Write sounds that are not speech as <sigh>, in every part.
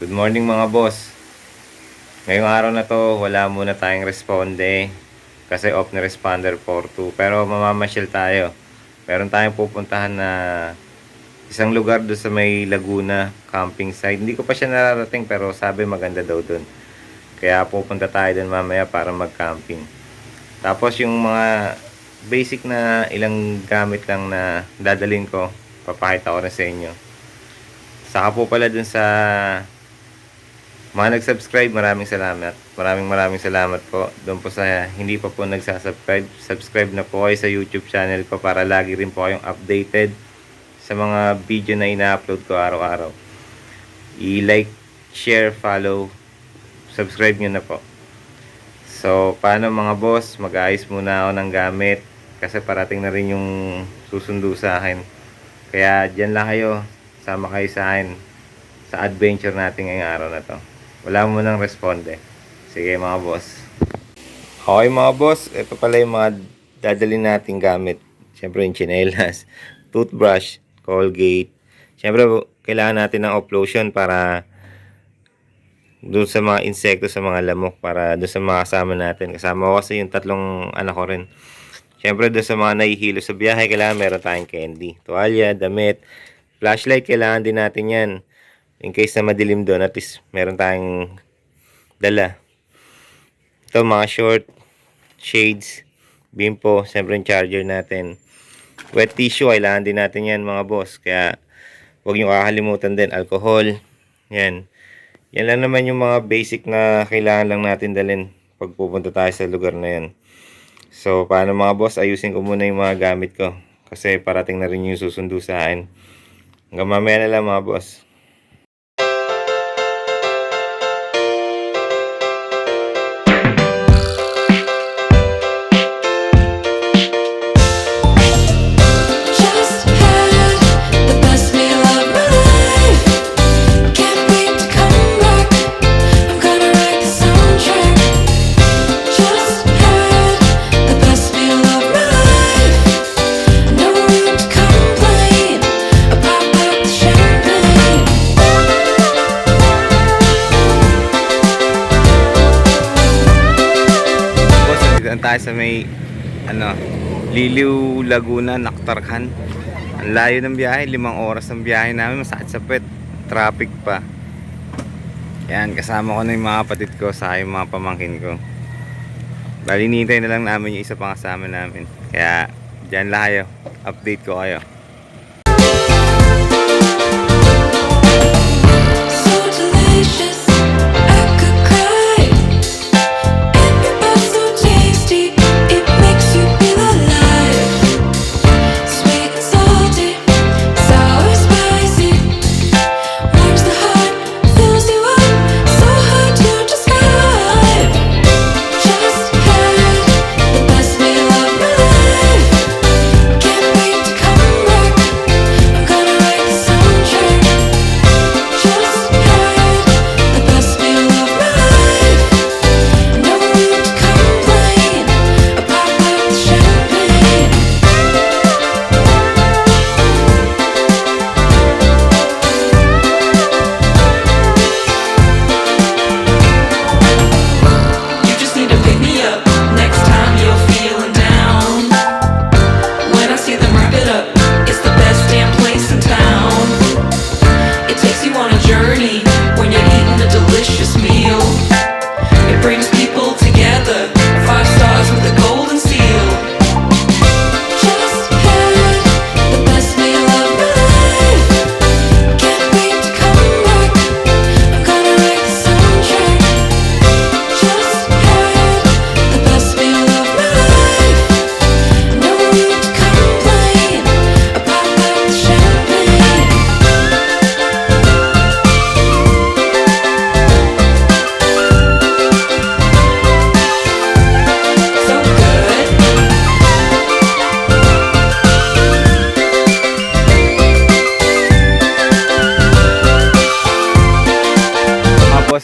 Good morning mga boss. Ngayong araw na to, wala muna tayong responde kasi off na responder 4-2. Pero mamamasyal tayo. Meron tayong pupuntahan na isang lugar doon sa may Laguna camping site. Hindi ko pa siya nararating pero sabi maganda daw doon. Kaya pupunta tayo doon mamaya para mag-camping. Tapos yung mga basic na ilang gamit lang na dadalhin ko, papakita ko rin sa inyo. Saka po pala dun sa mga nag-subscribe, maraming salamat. Maraming maraming salamat po. Doon po sa hindi pa po nagsasubscribe, subscribe na po kayo sa YouTube channel ko para lagi rin po kayong updated sa mga video na ina-upload ko araw-araw. I-like, share, follow, subscribe nyo na po. So, paano mga boss? Mag-ayos muna ako ng gamit kasi parating na rin yung susundo sa akin. Kaya dyan lang kayo. Sama kayo sa akin sa adventure natin ngayong araw na to. Wala mo nang responde. Sige mga boss. Okay mga boss, ito pala yung mga dadalhin nating gamit. Siyempre yung chinelas, <laughs> toothbrush, Colgate. Siyempre kailangan natin ng off-lotion para doon sa mga insekto, sa mga lamok, para doon sa mga kasama natin. Kasama ko kasi yung tatlong anak ko rin. Siyempre doon sa mga nahihilo sa biyahe, kailangan meron tayong candy. Tuwalya, damit, flashlight, kailangan din natin yan. In case na madilim doon, at least meron tayong dala. Ito mga short, shades, bimpo, siyempre yung charger natin. Wet tissue, kailangan din natin yan mga boss. Kaya huwag nyo kakalimutan din, alcohol. Yan. Yan lang naman yung mga basic na kailangan lang natin dalhin pag pupunta tayo sa lugar na yan. So, paano mga boss, ayusin ko muna yung mga gamit ko. Kasi parating na rin yung susundo sa akin. Hanggang mamaya na lang mga boss. Na tayo sa may ano, Liliw Laguna, Naktarkan. Ang layo ng biyahe, limang oras ng biyahe namin, masakit sa pet. Traffic pa. Yan, kasama ko na yung mga kapatid ko sa yung mga pamangkin ko. Bali, na lang namin yung isa pang kasama namin. Kaya, dyan lang kayo. Update ko kayo.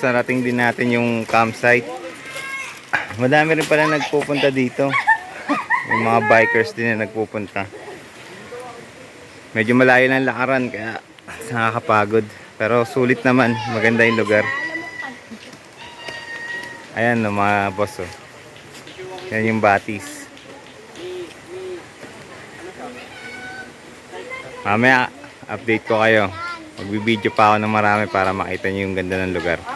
Narating din natin yung campsite. Madami rin pala nagpupunta dito. Yung mga bikers din na nagpupunta. Medyo malayo ng lakaran kaya nakakapagod. Pero sulit naman, maganda yung lugar. Ayan no, mga boss oh. Yan yung batis. Mamaya, update ko kayo. Magbibideo pa ako ng marami para makita nyo yung ganda ng lugar.